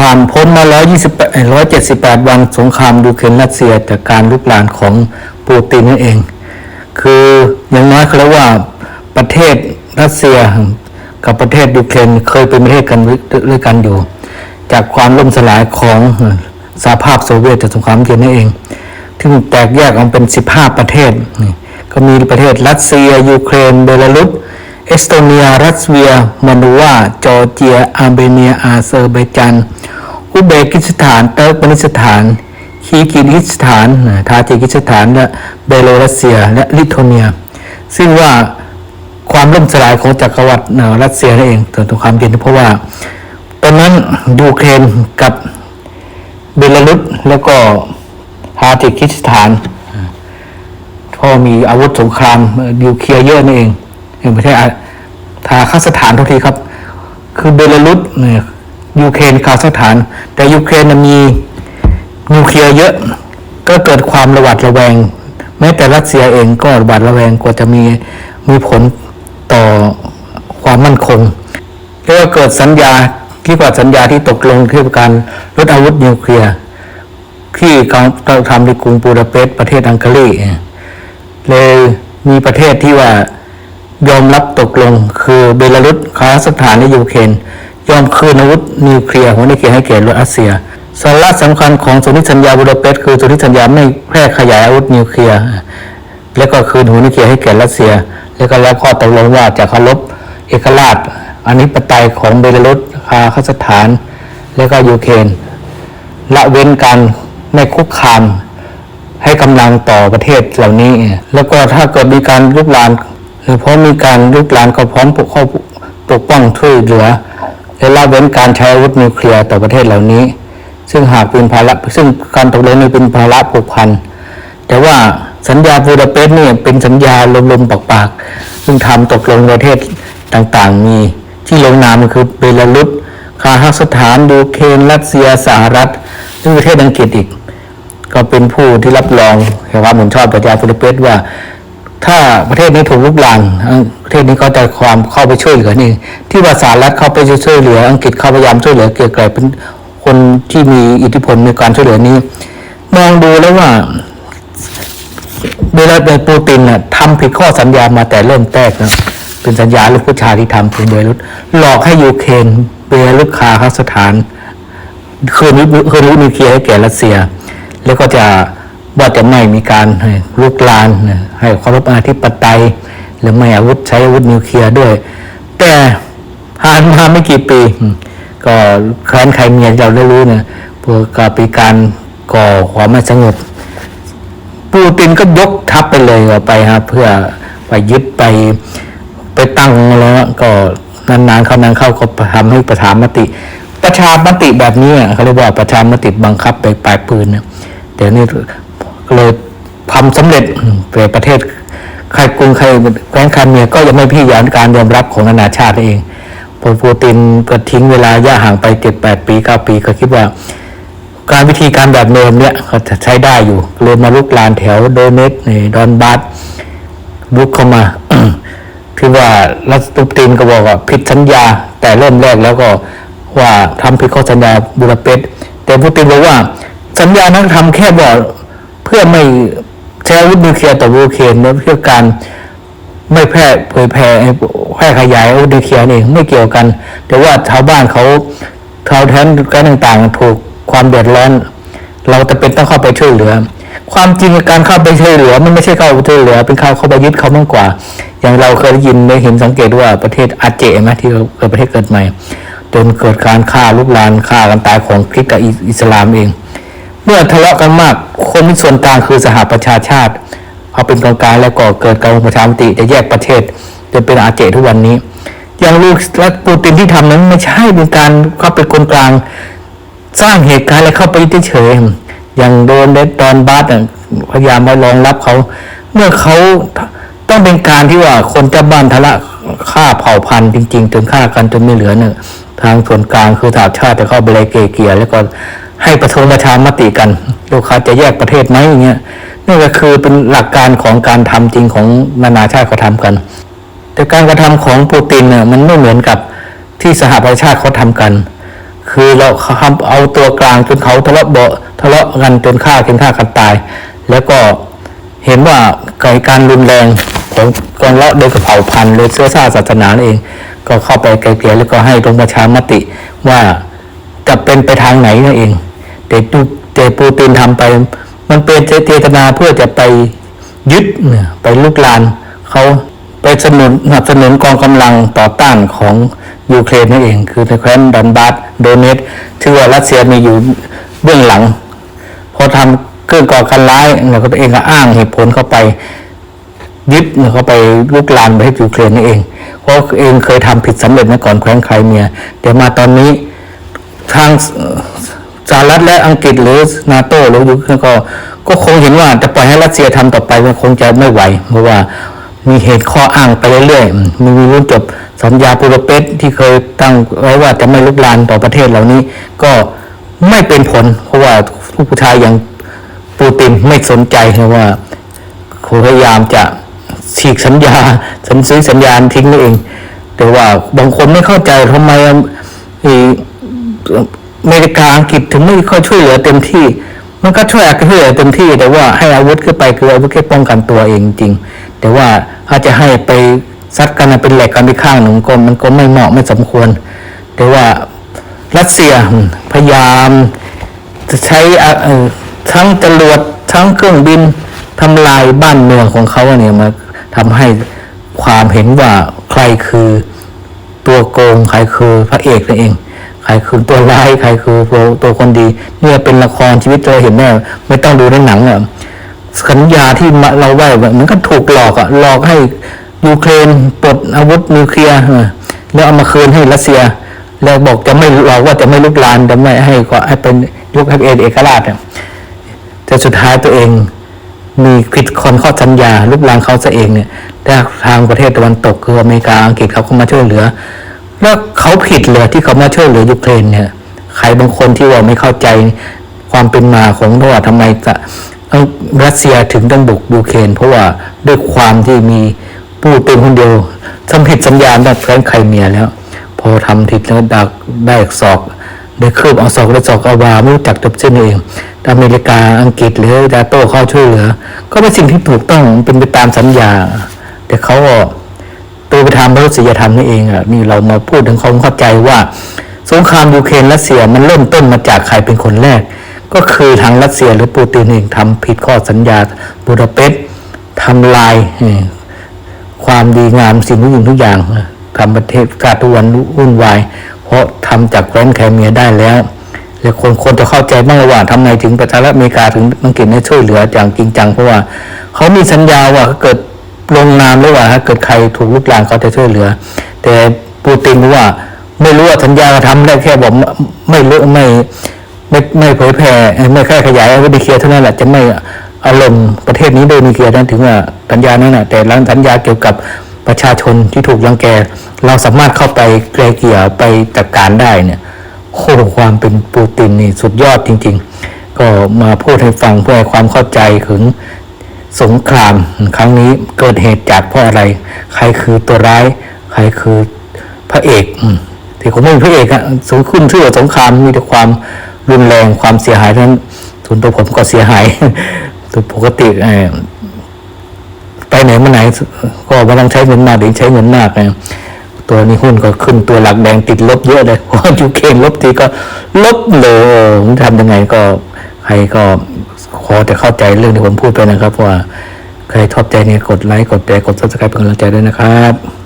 ผ่านพ้นมา 128 178วันสงครามยูเครนรัสเซียจากการลุกลานของปูตินนั่นเอง คืออย่างน้อยเขาเรียกว่าประเทศรัสเซียกับประเทศยูเครนเคยเป็นประเทศกันด้วยกันอยู่ จากความล่มสลายของสหภาพโซเวียตจากสงครามเย็นนั่นเองที่แตกแยกออกเป็น 15 ประเทศ ก็มีประเทศรัสเซีย ยูเครน เบลารุสเอสโตเนีย รัสเซียมอลโดวาจอร์เจียอาร์เมเนียอาเซอร์ไบจาน อุเบกิสถานเติร์กเมนิสถาน คีร์กิสถาน ทาจิกิสถาน และเบโลรัสเซีย และลิทัวเนีย ซึ่งว่าความล่มสลายของจักรวรรดิรัสเซียนั่นเองถึงสงครามเย็นเพราะว่า ตอนนั้นยูเครนกับเบลารุสแล้วก็ทาจิกิสถานก็มีอาวุธสงครามเอ่อนิวเคลียร์เยอะนี่เองเองไม่ใช่อาทาคาสถานทุกทีครับ คือเบลารุสเนี่ย ยูเครนคาซัคสถาน แต่ยูเครนมีนิวเคลียร์เยอะก็เกิดความระหวาดระแวง แม้แต่รัสเซียเองก็ระหวาดระแวงกว่าจะมีมีผลต่อความมั่นคงเรียกว่าเกิดสัญญาที่กว่าสัญญาที่ตกลงที่การลดอาวุธนิวเคลียร์ที่เขาทำในกรุงบูดาเปสต์ประเทศอังการีเลยมีประเทศที่ว่ายอมรับตกลงคือเบลารุสคาซัคสถานและยูเครน ยอมคืนอาวุธนิวเคลียร์ของนิเคลียให้แก่รัสเซียสาระสำคัญของสนธิสัญญาบูดาเปสต์คือสนธิสัญญาไม่แพร่ขยายอาวุธนิวเคลียร์และก็คืนหัวนิเคลียให้แก่รัสเซีย แล้วก็แล้วข้อตกลงว่าจะเคารพเอกราชอนิปไตยของเบลารุสคาซัคสถาน และก็ยูเครนละเว้นการไม่คุกคามให้กำลังต่อประเทศเหล่านี้ แล้วก็ถ้าเกิดมีการลุกลานหรือเพราะมีการลุกลานก็พร้อมปกข้าปกป้องช่วยเหลือ และละเว้นการใช้อาวุธนิวเคลียร์ต่อประเทศเหล่านี้ ซึ่งหากเป็นภาระซึ่งการตกลงนี้เป็นภาระผูกพันแต่ว่าสัญญาบูดาเปสต์นี่เป็นสัญญาลมๆปากๆซึ่งทำตกลงประเทศต่างๆ มีที่ลงนามคือเบลารุสคาซัคสถานยูเครนรัสเซียสหรัฐซึ่งประเทศอังกฤษอีก ก็เป็นผู้ที่รับรองแห่งความเห็นชอบประชาบุดเปสต์ว่า ถ้าประเทศนี้ถูกลุกลานประเทศนี้ก็จะความเข้าไปช่วยเหลือนี่ที่ว่าสหรัฐเข้าไปช่วยเหลือ อังกฤษเข้าพยายามช่วยเหลือเกี่ยวกับเป็นคนที่มีอิทธิพลในการช่วยเหลือนี้ มองดูแล้วว่าเวลาในปูตินน่ะทำผิดข้อสัญญามาแต่เริ่มแรกนะเป็นสัญญาลูกผู้ชายที่ทำถึงเบลารุสหลอกให้ยูเครนเบลารุสคาซัคสถาน คืนนี้คืนนี้นิวเคลียร์ให้แก่รัสเซีย แล้วก็จะ ว่าจะไม่มีการลุกลานให้เคารพอธิปไตย หรือไม่อาวุธใช้อาวุธนิวเคลียร์ด้วย แต่ผ่านมาไม่กี่ปี ก็แคว้นไครเมียเราได้รู้เนี่ยพวกก็ปีการก่อความไม่สงบปูตินก็ยกทัพไปเลยว่าไปฮะเพื่อไปยึดไปไปตั้งแล้วก็นานๆเข้านานเข้าก็ทำให้ประชามติ ประชามติแบบนี้เขาเรียกว่าประชามติบังคับไปปลายปืนเนี่ยแต่นี่ก็ เลยทำสำเร็จไปประเทศใครกรุงใครแคว้นคาเมียก็ยังไม่พี่ยานการยอมรับของนานาชาติเองพอปูตินก็ทิ้งเวลาย่าห่างไปเจ็ดแปดปีเก้าปีก็คิดว่า การวิธีการแบบเดิมเนี่ยเขาจะใช้ได้อยู่เลยมาลุกลานแถวโดเนตในดอนบาสบุกเข้ามาที่ว่ารัสตูตินก็บอกว่าผิดสัญญา แต่เริ่มแรกแล้วก็ว่าทำผิดข้อสัญญาบูดาเปสต์แต่ปูตินบอกว่าสัญญานั้นทำแค่บอก พื่อไม่ใช้อาวุธนิวเคลียร์ต่อยูเครนและเพื่อการไม่แพร่เผยแพร่แพร่ขยายอาวุธนิวเคลียร์นี่ไม่เกี่ยวกัน แต่ว่าชาวบ้านเขาชาวแทนกันต่างๆ ถูกความเดือดร้อน เราจะเป็นต้องเข้าไปช่วยเหลือ ความจริงการเข้าไปช่วยเหลือ มันไม่ใช่เข้าไปช่วยเหลือ เป็นเข้าเข้าไปยึดเขามากกว่า อย่างเราเคยได้ยินได้เห็นสังเกตว่าประเทศอาเจไหมที่เกิดประเทศเกิดใหม่จนเกิดการฆ่าลุกลานฆ่ากันตายของคริสต์กับอิสลามเอง มื่อทะเลาะกันมาก คนที่ส่วนกลางคือสหประชาชาติเขาเป็นกองกลางแล้วก็เกิดการประชามติจะแยกประเทศจนเป็นอาเจทุกวันนี้ อย่างลูกรัฐปูตินที่ทำนั้นไม่ใช่เป็นการเข้าไปคนกลาง สร้างเหตุการณ์แล้วเข้าไปเฉยๆอย่างโดนเดดตอนบาสพยายามมารองรับเขา เมื่อเขาต้องเป็นการที่ว่าคนเจ้าบ้านทะละฆ่าเผ่าพันธุ์จริง ๆ จนฆ่ากันจนไม่เหลือเนี่ยทางส่วนกลางคือสหชาติจะเข้าไปเลยเกเกียแล้วก็ ให้ประท้วงประชามติกันลูกค้าจะแยกประเทศไหมอย่างเงี้ยนี่ก็คือเป็นหลักการของการทำจริงของนานาชาติเขาทำกัน แต่การกระทำของปูตินเนี่ยมันไม่เหมือนกับที่สหประชาชาติเขาทำกัน คือเราทำเอาตัวกลางจนเขาทะเลาะเบาทะเลาะกันจนฆ่ากันฆ่ากันตาย แล้วก็เห็นว่าเกิดการรุนแรงของกองลาะโดยกระเผ่าพันธุ์โดยเชื้อชาติศาสนาเอง ก็เข้าไปไกลเกลี่ยแล้วก็ให้ลงประชามติว่าจะเป็นไปทางไหนนั่นเอง แต่ตูแต่ปูตินทำไป มันเป็นเจตนาเพื่อจะไปยึดเนี่ยไปลุกลานเขาไปสนับสนุนสนับสนุนกองกำลังต่อต้านของยูเครนนั่นเอง คือในแคว้นดอนบาสโดเนตที่ว่ารัสเซียมีอยู่เบื้องหลัง พอทำเครื่องก่อการร้ายแล้วก็เองก็อ้างเหตุผลเข้าไปยึดเนี่ยเขาไปลุกลามไปให้ยูเครนนี่เอง เพราะเองเคยทำผิดสำเร็จมาก่อนแคว้นไครเมีย แต่มาตอนนี้ทาง สหรัฐและอังกฤษหรือนาโต้หรือยุคก็ก็คงเห็นว่าจะปล่อยให้รัสเซียทำต่อไปมันคงจะไม่ไหว เพราะว่ามีเหตุข้ออ้างไปเรื่อยๆ มีมีรุ่นจบสัญญาปูรเปสที่เคยตั้งไว้ว่าจะไม่ลุกลานต่อประเทศเหล่านี้ ก็ไม่เป็นผล เพราะว่าผู้ชายอย่างปูตินไม่สนใจนะว่าพยายามจะฉีกสัญญาสัญซื้อสัญญาณทิ้งนี่เอง แต่ว่าบางคนไม่เข้าใจทำไม อเมริกาอังกฤษถึงไม่ค่อยช่วยเหลือเต็มที่ มันก็ช่วยช่วยเหลือเต็มที่ แต่ว่าให้อาวุธขึ้นไปคืออาวุธแค่ป้องกันตัวเองจริง แต่ว่าถ้าจะให้ไปซัดกันเป็นแหลกกันไปข้างหนึ่งก็มันก็ไม่เหมาะไม่สมควร แต่ว่ารัสเซียพยายามจะใช้ทั้งจรวดทั้งเครื่องบินทำลายบ้านเมืองของเขาเนี่ยมาทำให้ความเห็นว่าใครคือตัวโกงใครคือพระเอกนั่นเอง รคือตัวร้ายใครคือตัวตัวคนดี เนี่ยเป็นละครชีวิตเราเห็นแน่ไม่ต้องดูในหนังอะสัญญาที่เราไหว้แบบมันก็ถูกหลอกอะหลอกให้ยูเครนปลดอาวุธนิวเคลียร์แล้วเอามาคืนให้รัสเซีย แล้วบอกจะไม่เราว่าจะไม่ลุกลานจะไม่ให้ก็ให้เป็นยุคให้เป็นเอกราชอะแต่สุดท้ายตัวเองมีผิดคนข้อสัญญาลุกลานเขาซะเองเนี่ยแต่ทางประเทศตะวันตกคืออเมริกาอังกฤษเขาเข้ามาช่วยเหลือ แล้วเขาผิดเลยที่เขามาช่วยเหลือยูเครนเนี่ยใครบางคนที่ว่าไม่เข้าใจความเป็นมาของว่าทำไมจะรัสเซียถึงต้องบุกยูเครนเพราะว่าด้วยความที่มีปูตินคนเดียวทำผิดสัญญาแบบแฟนไครเมียแล้ว พอทำผิดแล้วดักได้ศอกได้คืบเอาศอกได้ศอกเอาวาไม่รู้จักจบสิ้นเองแต่อเมริกาอังกฤษหรือดาโต้เข้าช่วยเหลือ ก็เป็นสิ่งที่ถูกต้องเป็นไปตามสัญญา แต่เขา ก็ตัวไปทำมนุษยธรรมนี่เองอะนี่เรามาพูดถึงความเข้าใจว่า สงครามยูเครนรัสเซียมันเริ่มต้นมาจากใครเป็นคนแรก ก็คือทางรัสเซียหรือปูตินเองทำผิดข้อสัญญาบูดาเปสต์ทำลายความดีงามสิ่งทุกอย่างทุกอย่างทำประเทศกาตุวันวุ่นวาย เพราะทำจากแคว้นแครเมียได้แล้วและคนคนจะเข้าใจบ้างว่าทำไมถึงประชารัฐอเมริกาถึงอังกฤษให้ช่วยเหลืออย่างจริงจังเพราะว่าเขามีสัญญาว่าเกิด ลงนามหรือว่าเกิดใครถูกลุกลานเขาจะช่วยเหลือ แต่ปูตินรู้ว่า ไม่รู้ว่าสัญญาทำได้แค่บอกไม่รู้ไม่ไม่ไม่เผยแผ่ไม่แค่ขยายวุธนิวเคลียเท่านั้นแหละจะไม่อารมณ์ประเทศนี้โดยนิวเคลียร์นั้นถึงว่าสัญญานั้นนะแต่หลังสัญญาเกี่ยวกับประชาชนที่ถูกรังแก เราสามารถเข้าไปไกลเกลี่ยไปจัดการได้เนี่ยโอ้โหความเป็นปูตินนี่สุดยอดจริง ๆ ก็มาพูดให้ฟังเพื่อความเข้าใจถึง สงครามครั้งนี้เกิดเหตุจากเพราะอะไร ใครคือตัวร้าย ใครคือพระเอกอที่ผมไม่เป็นพระเอกอะสงขึ้นชื่อว่าสงครามมีแต่ความรุนแรงความเสียหายท่านั้นส่วนตัวผมก็เสียหายตัวปกติไปไหนมาไหนก็ไม่ต้องใช้เงินมากหรือใช้เงินมากนะตัวนี้หุ้นก็ขึ้นตัวหลักแดงติดลบเยอะเลยเพราะยูเครนลบทีก็ลบเลยทำยังไงก็ รก็ขอแต่เข้าใจเรื่องที่ผมพูดไปนะครับว่าใครชอบใจเนี่ยกดไลค์กดแชร์กดซับสไครป์เป็นกำลังใจด้วยนะครับ